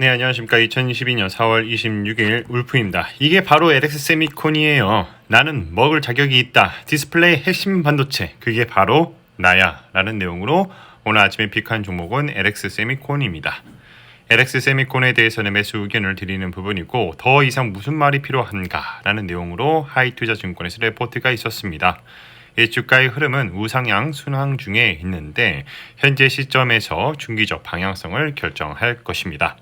네, 안녕하십니까. 2022년 4월 26일 울프입니다. 이게 바로 LX 세미콘이에요. 나는 먹을 자격이 있다. 디스플레이 핵심 반도체. 그게 바로 나야. 라는 내용으로 오늘 아침에 픽한 종목은 LX 세미콘입니다. LX 세미콘에 대해서는 매수 의견을 드리는 부분이고 더 이상 무슨 말이 필요한가 라는 내용으로 하이투자증권에서 레포트가 있었습니다. 이 주가의 흐름은 우상향 순항 중에 있는데 현재 시점에서 중기적 방향성을 결정할 것입니다.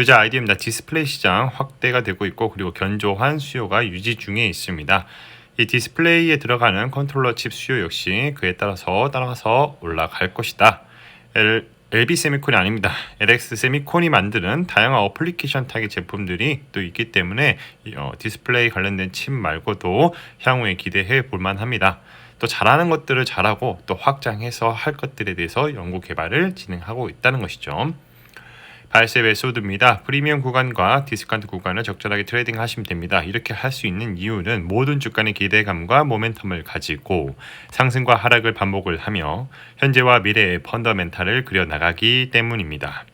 투자 아이디어입니다. 디스플레이 시장 확대가 되고 있고 그리고 견조한 수요가 유지 중에 있습니다. 이 디스플레이에 들어가는 컨트롤러 칩 수요 역시 그에 따라서 따라서 올라갈 것이다. L, LB 세미콘이 아닙니다. LX 세미콘이 만드는 다양한 어플리케이션 타겟 제품들이 또 있기 때문에 어, 디스플레이 관련된 칩 말고도 향후에 기대해 볼 만 합니다. 또 잘하는 것들을 잘하고 또 확장해서 할 것들에 대해서 연구 개발을 진행하고 있다는 것이죠. 발세 매수드입니다. 프리미엄 구간과 디스카운트 구간을 적절하게 트레이딩 하시면 됩니다. 이렇게 할 수 있는 이유는 모든 주간의 기대감과 모멘텀을 가지고 상승과 하락을 반복을 하며 현재와 미래의 펀더멘탈을 그려나가기 때문입니다.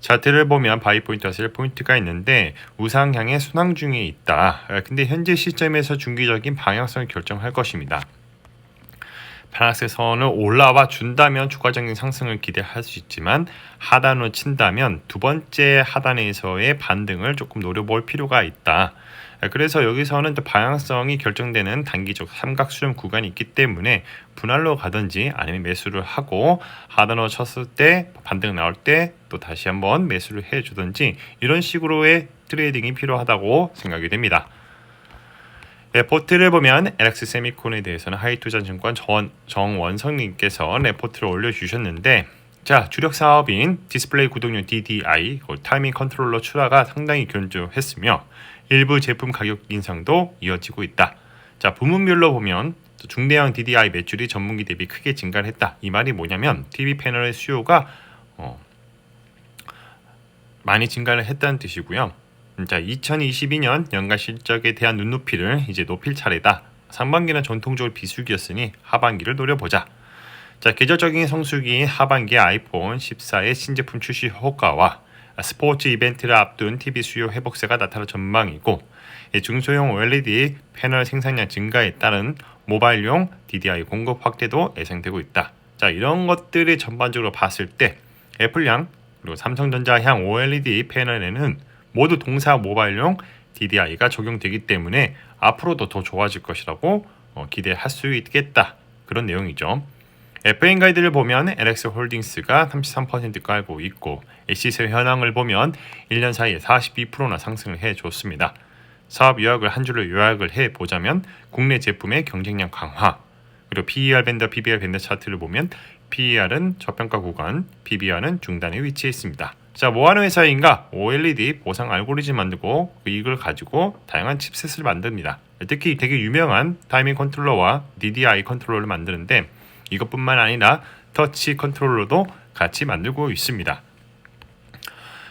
차트를 보면 바이 포인트와 셀 포인트가 있는데 우상향의 순항 중에 있다. 근데 현재 시점에서 중기적인 방향성을 결정할 것입니다. 선을 올라와 준다면 추가적인 상승을 기대할 수 있지만 하단으로 친다면 두 번째 하단에서의 반등을 조금 노려볼 필요가 있다. 그래서 여기서는 또 방향성이 결정되는 단기적 삼각 수렴 구간이 있기 때문에 분할로 가든지 아니면 매수를 하고 하단으로 쳤을 때 반등 나올 때 또 다시 한번 매수를 해주든지 이런 식으로의 트레이딩이 필요하다고 생각이 됩니다. 레포트를 보면 LX 세미콘에 대해서는 하이투자증권 정, 정원성님께서 레포트를 올려주셨는데 자 주력 사업인 디스플레이 구동용 DDI 타이밍 컨트롤러 출하가 상당히 견조했으며 일부 제품 가격 인상도 이어지고 있다. 자 부문별로 보면 중대형 DDI 매출이 전분기 대비 크게 증가를 했다. 이 말이 뭐냐면 TV 패널의 수요가 어, 많이 증가를 했다는 뜻이고요. 자, 2022년 연간 실적에 대한 눈높이를 이제 높일 차례다. 상반기는 전통적으로 비수기였으니 하반기를 노려보자. 자, 계절적인 성수기인 하반기 아이폰 14의 신제품 출시 효과와 스포츠 이벤트를 앞둔 TV 수요 회복세가 나타날 전망이고 중소형 OLED 패널 생산량 증가에 따른 모바일용 DDI 공급 확대도 예상되고 있다. 자, 이런 것들이 전반적으로 봤을 때 애플향 그리고 삼성전자 향 OLED 패널에는 모두 동사 모바일용 DDI가 적용되기 때문에 앞으로도 더 좋아질 것이라고 어, 기대할 수 있겠다. 그런 내용이죠. FN 가이드를 보면 LX 홀딩스가 33% 깔고 있고 시세 현황을 보면 1년 사이에 42%나 상승을 해줬습니다. 사업 요약을 한 줄로 요약을 해 보자면 국내 제품의 경쟁력 강화 그리고 PER 밴더, PBR 밴더 차트를 보면 PER은 저평가 구간, PBR은 중단에 위치해 있습니다. 자, 뭐 하는 회사인가? OLED 보상 알고리즘 만들고 그 이걸 가지고 다양한 칩셋을 만듭니다. 특히 되게 유명한 타이밍 컨트롤러와 DDI 컨트롤러를 만드는데 이것뿐만 아니라 터치 컨트롤러도 같이 만들고 있습니다.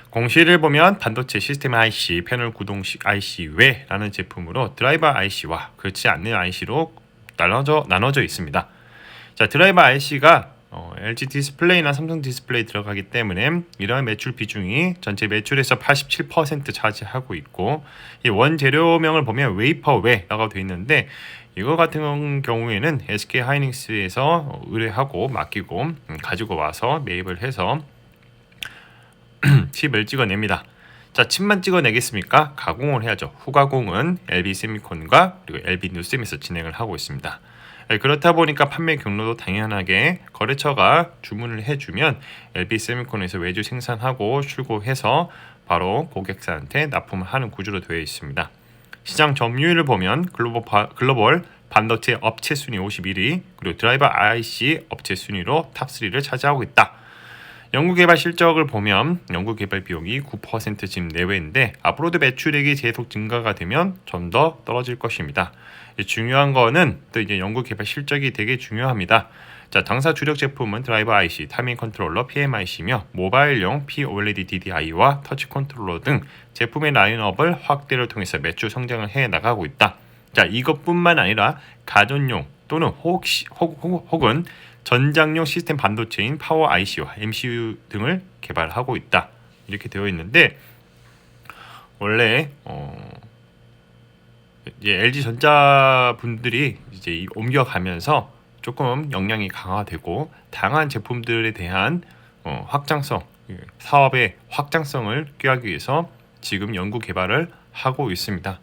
공시를 보면 반도체 시스템 IC, 패널 구동식 IC 외라는 제품으로 드라이버 IC와 그렇지 않는 IC로 나눠져, 나눠져 있습니다. 자, 드라이버 IC가 어, LG 디스플레이나 삼성 디스플레이 들어가기 때문에 이러한 매출 비중이 전체 매출에서 87% 차지하고 있고 이 원재료명을 보면 웨이퍼웨라고 되어 있는데 이거 같은 경우에는 SK 하이닉스에서 의뢰하고 맡기고 음, 가지고 와서 매입을 해서 칩을 찍어냅니다. 자, 칩만 찍어내겠습니까? 가공을 해야죠. 후가공은 LB 세미콘과 그리고 LB 뉴스엠에서 진행을 하고 있습니다. 네, 그렇다 보니까 판매 경로도 당연하게 거래처가 주문을 해주면 LB 세미콘에서 외주 생산하고 출고해서 바로 고객사한테 납품을 하는 구조로 되어 있습니다. 시장 점유율을 보면 글로벌, 바, 글로벌 반도체 업체 순위 51위 그리고 드라이버 IC 업체 순위로 탑3를 차지하고 있다. 연구개발 실적을 보면 연구개발 비용이 9%쯤 내외인데 앞으로도 매출액이 계속 증가가 되면 좀 더 떨어질 것입니다. 중요한 거는 또 이제 연구 개발 실적이 되게 중요합니다. 자, 당사 주력 제품은 드라이버 IC, 타밍 컨트롤러, PMIC며 모바일용 POLED DDI와 터치 컨트롤러 등 제품의 라인업을 확대를 통해서 매출 성장을 해 나가고 있다. 자, 이것뿐만 아니라 가전용 또는 혹시 혹, 혹, 혹은 전장용 시스템 반도체인 파워 IC와 MCU 등을 개발하고 있다. 이렇게 되어 있는데 원래 어 이제 LG 전자 분들이 이제 이- 옮겨가면서 조금 역량이 강화되고 다양한 제품들에 대한 어, 확장성 예, 사업의 확장성을 꾀하기 위해서 지금 연구 개발을 하고 있습니다.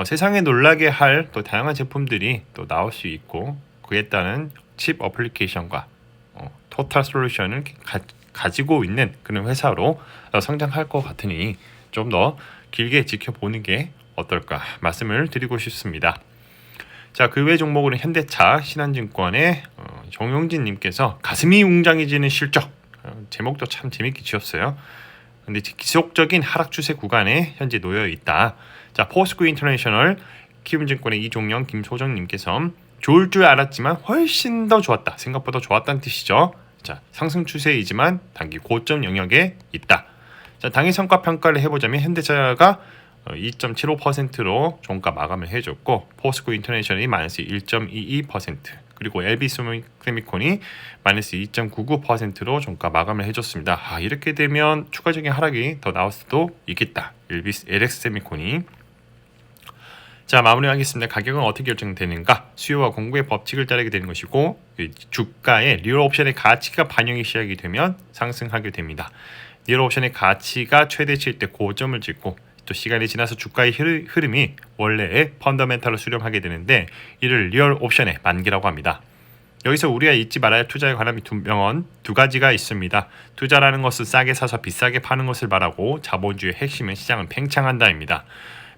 어, 세상에 놀라게 할 또 다양한 제품들이 또 나올 수 있고 그에 따른 칩 어플리케이션과 어, 토탈 솔루션을 가, 가지고 있는 그런 회사로 어, 성장할 것 같으니 좀 더 길게 지켜보는 게 어떨까 말씀을 드리고 싶습니다. 자, 그 외 종목으로 현대차, 신한증권의 어, 정용진 님께서 가슴이 웅장해지는 실적 어, 제목도 참 재밌게 지었어요. 근데 지속적인 하락 추세 구간에 현재 놓여 있다. 자, 포스코 인터내셔널 키움증권의 이종영, 김소정님께서 좋을 줄 알았지만 훨씬 더 좋았다. 생각보다 좋았다는 뜻이죠. 자, 상승 추세이지만 단기 고점 영역에 있다. 자, 당일 성과 평가를 해보자면 현대차가 2.75%로 종가 마감을 해줬고 포스코 인터내셔널이 마이너스 1.22% 그리고 LB 세미콘이 마이너스 2.99%로 종가 마감을 해줬습니다. 아, 이렇게 되면 추가적인 하락이 더 나올 수도 있겠다. LB LX 세미콘이 자 마무리하겠습니다. 가격은 어떻게 결정되는가? 수요와 공급의 법칙을 따르게 되는 것이고 이 주가의 리얼 옵션의 가치가 반영이 시작이 되면 상승하게 됩니다. 리얼 옵션의 가치가 최대치일 때 고점을 찍고 또 시간이 지나서 주가의 흐름이 원래의 펀더멘탈을 수렴하게 되는데 이를 리얼 옵션의 만기라고 합니다. 여기서 우리가 잊지 말아야 할 투자에 관한 두 명언 두 가지가 있습니다. 투자라는 것은 싸게 사서 비싸게 파는 것을 말하고 자본주의 핵심은 시장을 팽창한다입니다.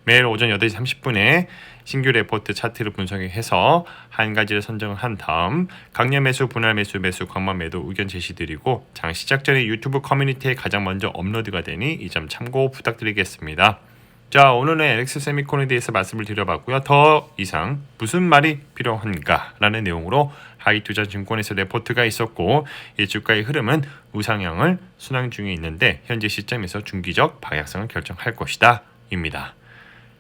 매일 오전 8시 30분에 신규 레포트 차트를 분석해서 한 가지를 선정을 한 다음 강력 매수, 분할 매수, 매수, 광만 매도 의견 제시드리고 장 시작 전에 유튜브 커뮤니티에 가장 먼저 업로드가 되니 이 점 참고 부탁드리겠습니다. 자 오늘은 LX 세미콘에 대해서 말씀을 드려봤고요. 더 이상 무슨 말이 필요한가라는 내용으로 하이투자증권에서 레포트가 있었고 이 주가의 흐름은 우상향을 순항 중에 있는데 현재 시점에서 중기적 방향성을 결정할 것이다 입니다.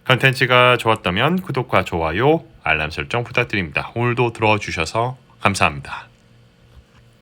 컨텐츠가 좋았다면 구독과 좋아요, 알람 설정 부탁드립니다. 오늘도 들어주셔서 감사합니다.